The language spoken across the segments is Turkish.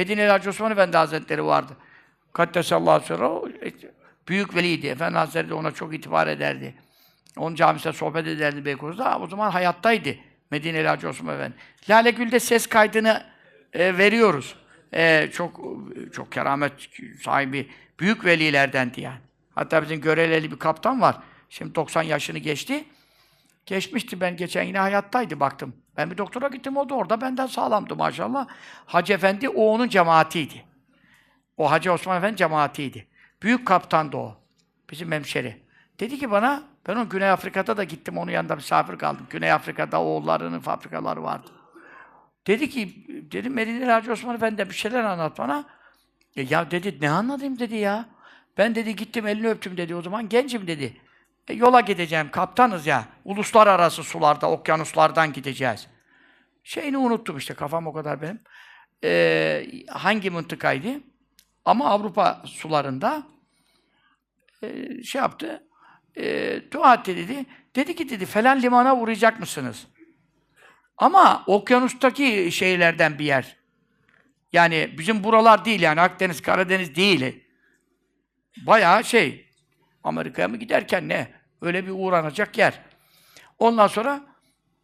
Medine'li Hacı Osman Efendi Hazretleri vardı. Kaddesallahu sırrı. e, Büyük veliydi. Efendi Hazretleri de ona çok itibar ederdi. Onun camisinde sohbet ederdi Beykoz'da. O zaman hayattaydı Medine'li Hacı Osman Efendi. Lale Gül'de ses kaydını e, veriyoruz. E, çok çok keramet sahibi büyük velilerdendi yani. Hatta bizim Göreleli bir kaptan var. Şimdi 90 yaşını geçti. Geçmişti ben geçen yine hayattaydı baktım. Ben bir doktora gittim o da orada benden sağlamdı maşallah. Hacı Efendi o onun cemaatiydi. O Hacı Osman Efendi cemaatiydi. Büyük kaptandı o. Bizim hemşeri. Dedi ki bana, ben o Güney Afrika'da da gittim, onun yanında misafir kaldım. Güney Afrika'da oğullarının fabrikaları vardı. Dedi ki, dedim Medine Hacı Osman Efendi'den bir şeyler anlat bana. E, ya dedi, ne anlatayım dedi ya. Ben dedi gittim elini öptüm dedi o zaman, gencim dedi. E, yola gideceğim, kaptanız ya. Uluslararası sularda, okyanuslardan gideceğiz. Şeyini unuttum işte, kafam o kadar benim. E, hangi mıntıkaydı? Ama Avrupa sularında e, şey yaptı, e, dua etti dedi. Dedi ki dedi, falan limana uğrayacak mısınız? Ama okyanustaki şeylerden bir yer. Yani bizim buralar değil yani Akdeniz, Karadeniz değil. Bayağı şey, Amerika'ya mı giderken ne? Öyle bir uğranacak yer. Ondan sonra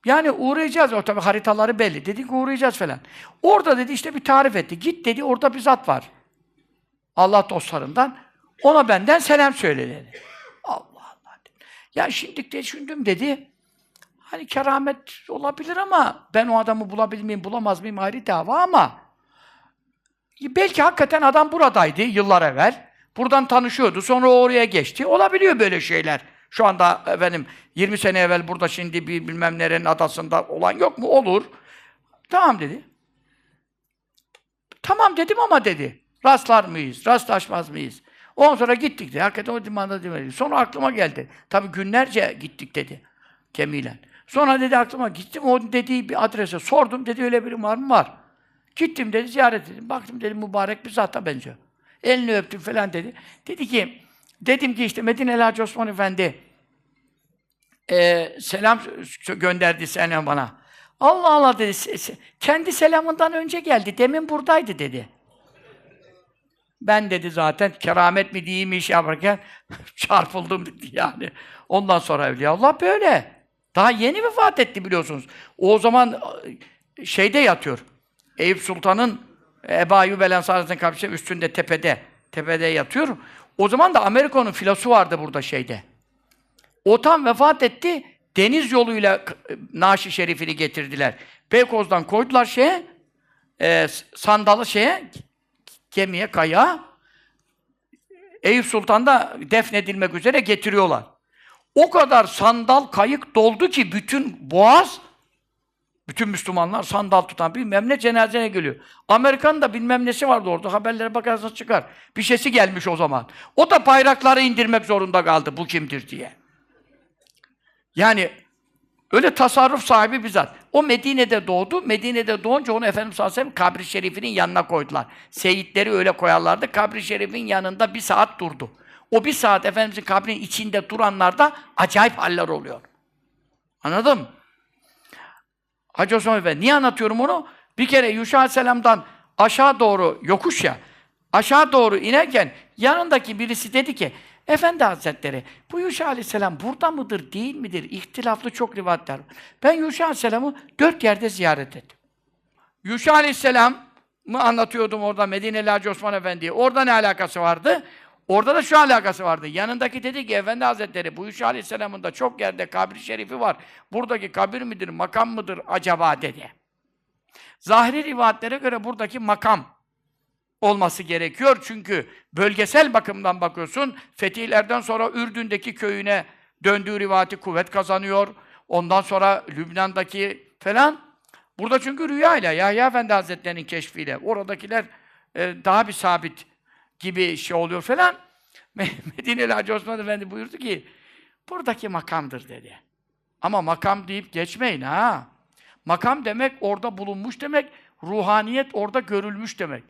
yani uğrayacağız. O tabii haritaları belli. Dedik uğrayacağız falan. Orada dedi işte bir tarif etti. Git dedi orada bir zat var. Allah dostlarından. Ona benden selam söyle dedi. Allah Allah dedi. Ya şimdi düşündüm dedi. Hani keramet olabilir ama ben o adamı bulabilir miyim, bulamaz mıyım ayrı dava ama belki hakikaten adam buradaydı yıllar evvel. Buradan tanışıyordu. Sonra oraya geçti. Olabiliyor böyle şeyler. Şu anda efendim 20 sene evvel burada şimdi bir bilmem nerenin adasında olan yok mu? Olur. Tamam dedi. Tamam dedim ama dedi. Rastlar mıyız? Rastlaşmaz mıyız? Ondan sonra gittik dedi. Hakikaten o dimanda demedi. Sonra aklıma geldi. Tabii günlerce gittik dedi. Gemiyle. Sonra dedi aklıma gittim o dediği bir adrese sordum dedi öyle biri var mı? Var. Gittim dedi ziyaret ettim. Baktım dedi mübarek bir zata benziyor. Elini öptüm falan dedi. Dedi ki dedim ki işte Medine Hacı Osman Efendi e, selam gönderdi senden bana. Allah Allah dedi. Kendi selamından önce geldi. Demin buradaydı dedi. Ben dedi zaten keramet mi diyeyim iş yaparken çarpıldım dedi yani. Ondan sonra Evliya Allah böyle. Daha yeni vefat etti biliyorsunuz. O zaman e, şeyde yatıyor. Eyüp Sultan'ın Ebu Ayyub el Ensari'nin kapısı üstünde tepede. Tepede yatıyor. O zaman da Amerika'nın filosu vardı burada şeyde. O tam vefat etti. Deniz yoluyla Naşi Şerif'ini getirdiler. Beykoz'dan koydular şeye, e, sandalı şeye, gemiye, kaya. Eyüp Sultan da defnedilmek üzere getiriyorlar. O kadar sandal kayık doldu ki bütün boğaz, bütün Müslümanlar sandal tutan bilmem ne cenazene geliyor. Amerika'nın da bilmem nesi vardı orada. Haberlere bakarsanız çıkar. Bir şeysi gelmiş o zaman. O da bayrakları indirmek zorunda kaldı. Bu kimdir diye. Yani öyle tasarruf sahibi bir zat. O Medine'de doğdu. Medine'de doğunca onu Efendimiz sallallahu aleyhi ve sellem kabri şerifinin yanına koydular. Seyitleri öyle koyarlardı. Kabri şerifin yanında bir saat durdu. O bir saat Efendimizin kabrinin içinde duranlarda acayip haller oluyor. Anladın mı? Hacı Osman Efendi. Niye anlatıyorum onu? Bir kere Yuşa Aleyhisselam'dan aşağı doğru yokuş ya, aşağı doğru inerken yanındaki birisi dedi ki, Efendi Hazretleri, bu Yuşa Aleyhisselam burada mıdır, değil midir? İhtilaflı çok rivayetler. Ben Yuşa Aleyhisselam'ı dört yerde ziyaret ettim. Yuşa Aleyhisselam'ı anlatıyordum orada Medine'li Hacı Osman Efendi'ye. Orada ne alakası vardı? Orada da şu alakası vardı. Yanındaki dedi ki Efendi Hazretleri bu Yuşa Aleyhisselam'ın da çok yerde kabri şerifi var. Buradaki kabir midir, makam mıdır acaba dedi. Zahiri rivayetlere göre buradaki makam olması gerekiyor. Çünkü bölgesel bakımdan bakıyorsun, fetihlerden sonra Ürdün'deki köyüne döndüğü rivayeti kuvvet kazanıyor. Ondan sonra Lübnan'daki falan. Burada çünkü rüyayla, Yahya Efendi Hazretleri'nin keşfiyle, oradakiler e, daha bir sabit gibi şey oluyor falan. Medineli Hacı Osman Efendi buyurdu ki, buradaki makamdır dedi. Ama makam deyip geçmeyin ha. Makam demek orada bulunmuş demek, ruhaniyet orada görülmüş demek.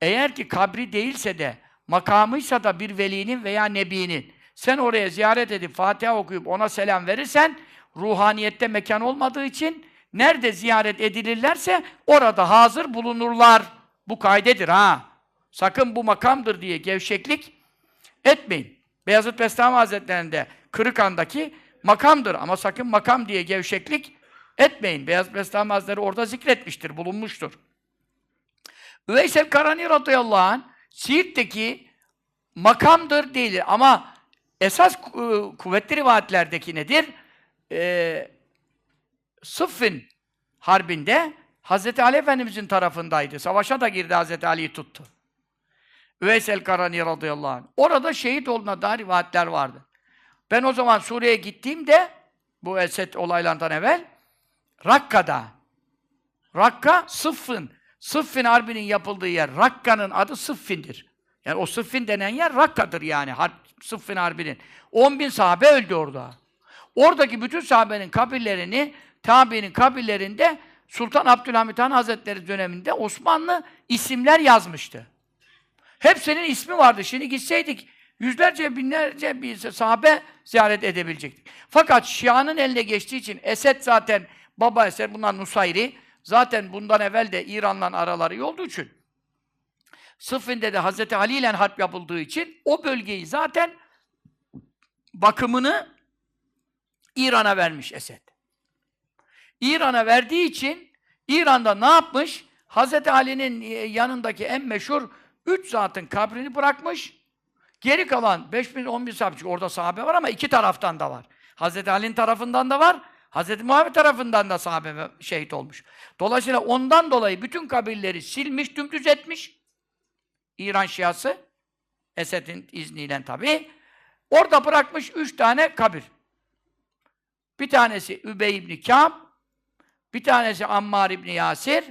Eğer ki kabri değilse de, makamıysa da bir velinin veya nebinin, sen oraya ziyaret edip Fatiha okuyup ona selam verirsen, ruhaniyette mekan olmadığı için, nerede ziyaret edilirlerse orada hazır bulunurlar Bu kaydedir ha. Sakın bu makamdır diye gevşeklik etmeyin. Beyazıt Bestami Hazretleri'nde Kırıkan'daki makamdır ama sakın makam diye gevşeklik etmeyin. Beyazıt Bestami Hazretleri orada zikretmiştir, bulunmuştur. Üveysel Karani radıyallahu anh Siirt'teki makamdır değil ama esas ku- kuvvetli rivayetlerdeki nedir? Ee, Sıffin harbinde Hazreti Ali Efendimizin tarafındaydı. Savaşa da girdi Hazreti Ali'yi tuttu. Üveysel Karani radıyallahu anh. Orada şehit olduğuna dair rivayetler vardı. Ben o zaman Suriye'ye gittiğimde bu Esed olaylarından evvel Rakka'da Rakka Sıffın. Sıffin Harbi'nin yapıldığı yer. Rakka'nın adı Sıffin'dir. Yani o Sıffin denen yer Rakka'dır yani. Harp, Sıffin Harbi'nin. 10 bin sahabe öldü orada. Oradaki bütün sahabenin kabirlerini, tabiinin kabirlerinde Sultan Abdülhamit Han Hazretleri döneminde Osmanlı isimler yazmıştı. Hepsinin ismi vardı. Şimdi gitseydik yüzlerce, binlerce bir sahabe ziyaret edebilecektik. Fakat Şia'nın eline geçtiği için Esed zaten baba Esed, bunlar Nusayri. Zaten bundan evvel de İran'la araları iyi olduğu için Sıffin'de de Hazreti Ali ile harp yapıldığı için o bölgeyi zaten bakımını İran'a vermiş Esed. İran'a verdiği için İran'da ne yapmış? Hazreti Ali'nin e, yanındaki en meşhur üç zatın kabrini bırakmış. Geri kalan 5 bin, 10 bin sahabe, orada sahabe var ama iki taraftan da var. Hazreti Ali'nin tarafından da var, Hazreti Muhammed tarafından da sahabe şehit olmuş. Dolayısıyla ondan dolayı bütün kabirleri silmiş, dümdüz etmiş. İran Şiası, Esed'in izniyle tabii. Orada bırakmış üç tane kabir. Bir tanesi Übey ibn Kâb, bir tanesi Ammar ibn Yasir.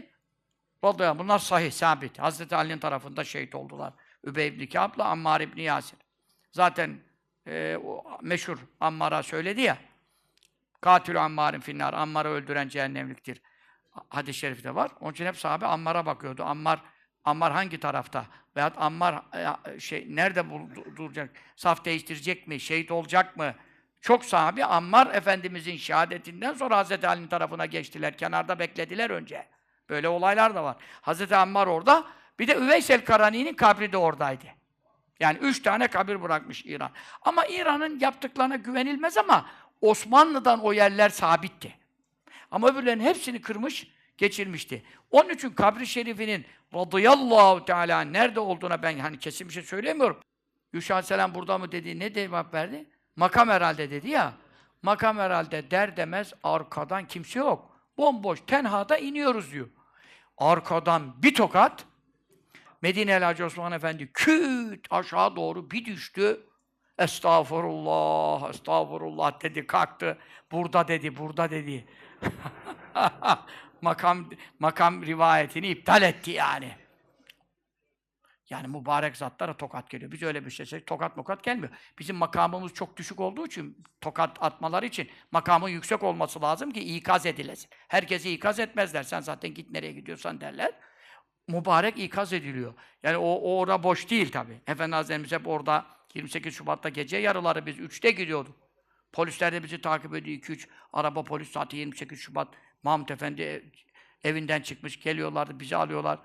Anh. Bunlar sahih, sabit. Hazreti Ali'nin tarafında şehit oldular. Übey ibn Kâb'la Ammar ibn Yasir. Zaten e, o meşhur Ammar'a söyledi ya. Katil Ammar'ın finnar. Ammar'ı öldüren cehennemliktir. Hadis-i şerifte var. Onun için hep sahabe Ammar'a bakıyordu. Ammar Ammar hangi tarafta? Veyahut Ammar e, şey nerede duracak? Saf değiştirecek mi? Şehit olacak mı? Çok sahabi Ammar Efendimizin şehadetinden sonra Hazreti Ali'nin tarafına geçtiler. Kenarda beklediler önce. Böyle olaylar da var. Hazreti Ammar orada. Bir de Üveysel Karani'nin kabri de oradaydı. Yani üç tane kabir bırakmış İran. Ama İran'ın yaptıklarına güvenilmez ama Osmanlı'dan o yerler sabitti. Ama öbürlerinin hepsini kırmış, geçirmişti. Onun için kabri şerifinin radıyallahu teala nerede olduğuna ben hani kesin bir şey söylemiyorum. Yuşa Aleyhisselam burada mı dedi, ne cevap verdi? Makam herhalde dedi ya. Makam herhalde der demez arkadan kimse yok. Bomboş, tenhada iniyoruz diyor. Arkadan bir tokat, Medine'li Hacı Osman Efendi küt aşağı doğru bir düştü. Estağfurullah, estağfurullah dedi, kalktı. Burada dedi, burada dedi. makam makam rivayetini iptal etti yani. Yani mübarek zatlara tokat geliyor. Biz öyle bir şey, tokat mokat gelmiyor. Bizim makamımız çok düşük olduğu için, tokat atmaları için makamın yüksek olması lazım ki ikaz edilesin. Herkesi ikaz etmezler. Sen zaten git nereye gidiyorsan derler. Mübarek ikaz ediliyor. Yani o, o orada boş değil tabii. Efendi Hazretlerimiz hep orada 28 Şubat'ta gece yarıları biz 3'te gidiyorduk. Polisler de bizi takip ediyor. 2-3 araba polis saati 28 Şubat. Mahmut Efendi ev- evinden çıkmış. Geliyorlardı, bizi alıyorlar.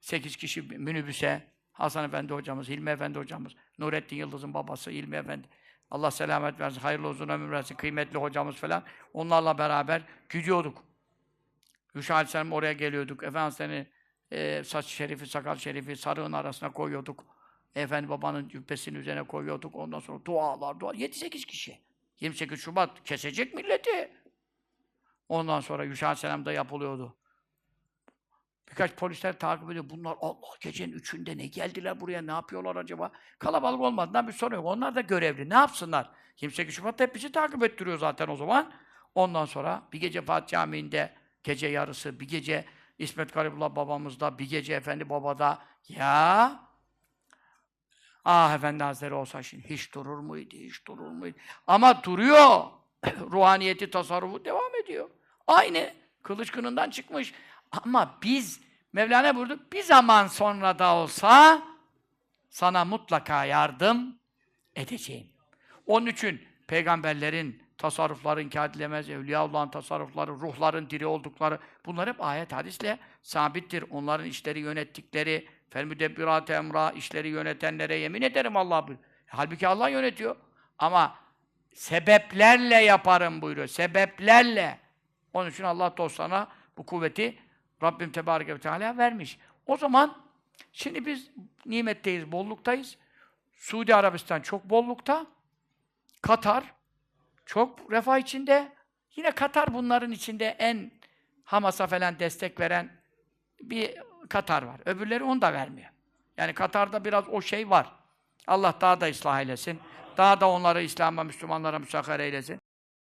8 kişi minibüse. Hasan Efendi hocamız, Hilmi Efendi hocamız, Nurettin Yıldız'ın babası Hilmi Efendi. Allah selamet versin, hayırlı uzun ömür versin, kıymetli hocamız falan. Onlarla beraber gidiyorduk. Yuşa Aleyhisselam oraya geliyorduk. Efendim seni e, saç şerifi, sakal şerifi sarığın arasına koyuyorduk. Efendi babanın cübbesinin üzerine koyuyorduk. Ondan sonra dualar, dua. 7-8 kişi. 28 Şubat kesecek milleti. Ondan sonra Yuşa Aleyhisselam da yapılıyordu. Birkaç polisler takip ediyor. Bunlar Allah gecenin üçünde ne geldiler buraya, ne yapıyorlar acaba? Kalabalık olmadığından bir sorun yok. Onlar da görevli. Ne yapsınlar? 28 Şubat'ta hep bizi takip ettiriyor zaten o zaman. Ondan sonra bir gece Fatih Camii'nde gece yarısı, bir gece İsmet Garibullah babamızda, bir gece Efendi babada. Ya Ah Efendi Hazretleri olsa şimdi hiç durur muydu, hiç durur muydu? Ama duruyor. Ruhaniyeti, tasarrufu devam ediyor. Aynı. Kılıç kınından çıkmış. Ama biz, Mevlana buyurdu, bir zaman sonra da olsa sana mutlaka yardım edeceğim. Onun için peygamberlerin tasarrufları inkar edilemez. Evliyaullah'ın tasarrufları, ruhların diri oldukları. Bunlar hep ayet hadisle sabittir. Onların işleri yönettikleri, fel müdebbirat emra, işleri yönetenlere yemin ederim Allah buyuruyor. Halbuki Allah yönetiyor. Ama sebeplerle yaparım buyuruyor. Sebeplerle. Onun için Allah dostlarına bu kuvveti Rabbim Tebareke ve Teala vermiş. O zaman şimdi biz nimetteyiz, bolluktayız. Suudi Arabistan çok bollukta. Katar çok refah içinde. Yine Katar bunların içinde en Hamas'a falan destek veren bir Katar var. Öbürleri onu da vermiyor. Yani Katar'da biraz o şey var. Allah daha da ıslah eylesin. Daha da onları İslam'a, Müslümanlara müsahhar eylesin.